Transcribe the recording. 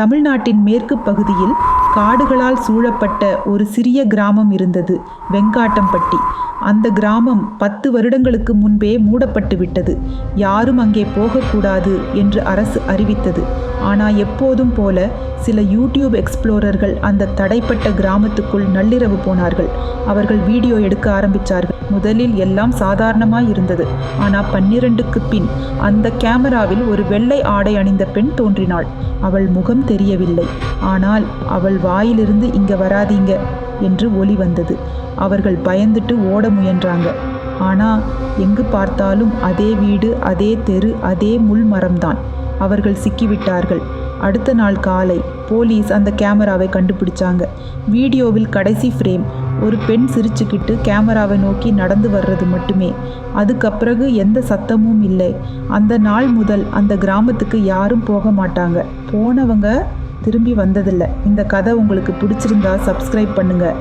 தமிழ்நாட்டின் மேற்கு பகுதியில் காடுகளால் சூழப்பட்ட ஒரு சிறிய கிராமம் இருந்தது வெங்காட்டம்பட்டி. அந்த கிராமம் பத்து வருடங்களுக்கு முன்பே மூடப்பட்டு விட்டது யாரும் அங்கே போகக்கூடாது என்று அரசு அறிவித்தது. ஆனால் எப்போதும் போல சில யூடியூப் எக்ஸ்ப்ளோரர்கள் அந்த தடைப்பட்ட கிராமத்துக்குள் நள்ளிரவு போனார்கள். அவர்கள் வீடியோ எடுக்க ஆரம்பித்தார்கள் முதலில் எல்லாம் சாதாரணமாய் இருந்தது. ஆனால் பன்னிரண்டுக்கு பின் அந்த கேமராவில் ஒரு வெள்ளை ஆடை அணிந்த பெண் தோன்றினாள். அவள் முகம் தெரியவில்லை. ஆனால் அவள் வாயிலிருந்து இங்க வராதீங்க என்று ஒலி வந்தது. அவர்கள் பயந்துட்டு ஓட முயன்றாங்க. ஆனால் எங்கு பார்த்தாலும் அதே வீடு அதே தெரு அதே முள் மரம்தான் அவர்கள் சிக்கிவிட்டார்கள். அடுத்த நாள் காலை போலீஸ் அந்த கேமராவை கண்டுபிடிச்சாங்க. வீடியோவில் கடைசி ஃப்ரேம். ஒரு பெண் சிரிச்சுக்கிட்டு கேமராவை நோக்கி நடந்து வர்றது மட்டுமே. அதுக்கப்பிறகு எந்த சத்தமும் இல்லை. அந்த நாள் முதல் அந்த கிராமத்துக்கு யாரும் போக மாட்டாங்க. போனவங்க திரும்பி வந்ததில்லை. இந்த கதை உங்களுக்கு பிடிச்சிருந்தா சப்ஸ்கிரைப் பண்ணுங்கள்